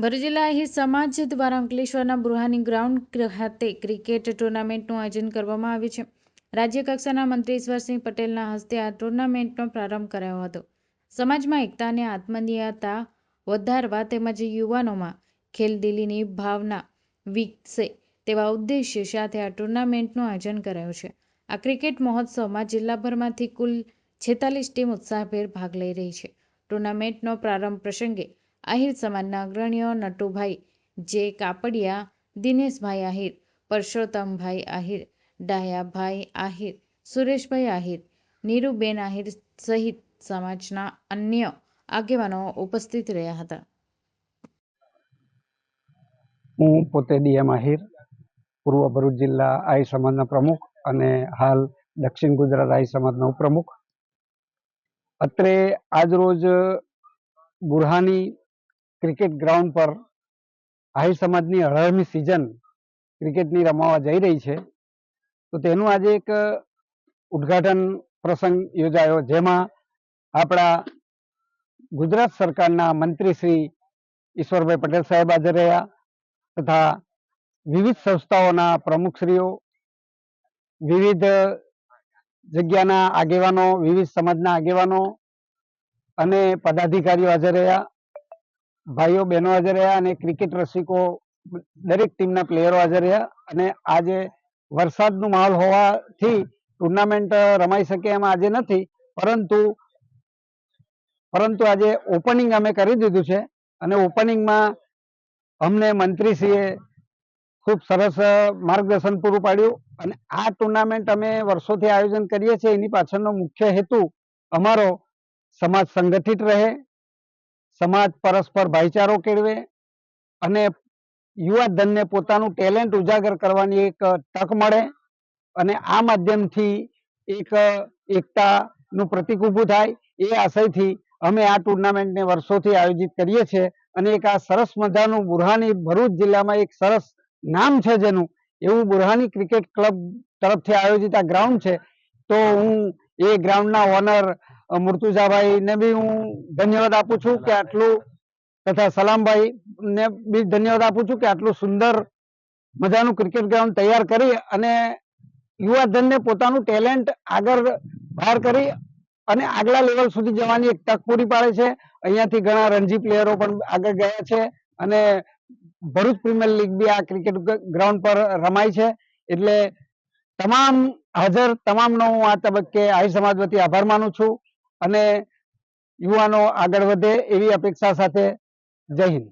ભરૂચ જિલ્લા સમાજ દ્વારા અંકલેશ્વરના બૃહાની ગ્રાઉન્ડ ખાતે ક્રિકેટ ટુર્નામેન્ટનું આયોજન કરવામાં આવ્યું છે. રાજ્ય કક્ષાના મંત્રી ઈશ્વરસિંહ પટેલના હસ્તે આ ટુર્નામેન્ટનો પ્રારંભ કરાયો હતો. સમાજમાં એકતા અને આત્મીયતા વધારવા તેમજ યુવાનોમાં ખેલદિલીની ભાવના વિકસે તેવા ઉદ્દેશ્ય સાથે આ ટુર્નામેન્ટનું આયોજન કરાયું છે. આ ક્રિકેટ મહોત્સવમાં જિલ્લાભરમાંથી કુલ છેતાલીસ ટીમ ઉત્સાહભેર ભાગ લઈ રહી છે. ટુર્નામેન્ટનો પ્રારંભ પ્રસંગે આહિર સમાજના અગ્રણીઓ નટુભાઈ, જે કાપડિયા, દિનેશભાઈ આહિર, પરસોત્તમભાઈ આહિર, ડાયાભાઈ આહિર, સુરેશભાઈ આહિર, નીરુબેન આહિર સહિત સમાજના અન્ય આગેવાનો ઉપસ્થિત રહ્યા હતા. હું પોતે ડીએમ આહિર, પૂર્વ ભરૂચ જિલ્લા આઈ સમાજના પ્રમુખ અને હાલ દક્ષિણ ગુજરાત આઈ સમાજના ઉપપ્રમુખ. અત્રે આજરોજ બુરહાની ક્રિકેટ ગ્રાઉન્ડ પર આહિર સમાજની અઢારમી સિઝન ક્રિકેટની રમાવા જઈ રહી છે. તો તેનું આજે એક ઉદ્ઘાટન પ્રસંગ યોજાયો, જેમાં આપણા ગુજરાત સરકારના મંત્રી શ્રી ઈશ્વરભાઈ પટેલ સાહેબ હાજર રહ્યા તથા વિવિધ સંસ્થાઓના પ્રમુખશ્રીઓ, વિવિધ જગ્યાના આગેવાનો, વિવિધ સમાજના આગેવાનો અને પદાધિકારીઓ હાજર રહ્યા. ભાઈઓ બહેનો હાજર રહ્યા અને ક્રિકેટ રસિકો દરેક ટીમના પ્લેયરો હાજર રહ્યા અને આજે વરસાદનો માહોલ હોવાથી ટુર્નામેન્ટ રમાઈ શકે એમ આજે નથી, પરંતુ પરંતુ આજે ઓપનિંગ અમે કરી દીધું છે અને ઓપનિંગમાં અમને મંત્રીશ્રીએ ખૂબ સરસ માર્ગદર્શન પૂરું પાડ્યું અને આ ટુર્નામેન્ટ અમે વર્ષોથી આયોજન કરીએ છીએ, એની પાછળનો મુખ્ય હેતુ અમારો સમાજ સંગઠિત રહે સમાજ પરસ્પર ભાઈચારો કેળવે અને યુવા ધનને પોતાનું ટેલેન્ટ ઉજાગર કરવાની એક તક મળે અને આ માધ્યમથી એક એકતાનું પ્રતિક ઊભું થાય એ આશયથી અમે આ ટુર્નામેન્ટને વર્ષોથી આયોજિત કરીએ છીએ અને એક આ સરસ મજાનું બુરહાની ભરૂચ જિલ્લામાં એક સરસ નામ છે જેનું, એવું બુરહાની ક્રિકેટ ક્લબ તરફથી આયોજિત આ ગ્રાઉન્ડ છે. તો હું એ ગ્રાઉન્ડના ઓનર મુર્તુઝાભાઈને બી હું ધન્યવાદ આપું છું કે આટલું તથા સલામભાઈ ને બી ધન્યવાદ આપું છું કે આટલું સુંદર મજાનું ક્રિકેટ ગ્રાઉન્ડ તૈયાર કરી અને યુવાધનને પોતાનું ટેલેન્ટ આગળ બહાર કરી અને આગલા લેવલ સુધી જવાની એક તક પૂરી પાડે છે. અહીંયાથી ઘણા રણજી પ્લેયરો પણ આગળ ગયા છે અને ભરૂચ પ્રીમિયર લીગ બી આ ક્રિકેટ ગ્રાઉન્ડ પર રમાય છે. એટલે તમામ હાજર, તમામનો હું આ તબક્કે આહી સમાજ વતી આભાર માનું છું. અને યુવાનો આગળ વધે એવી અપેક્ષા સાથે જય હિન્દ.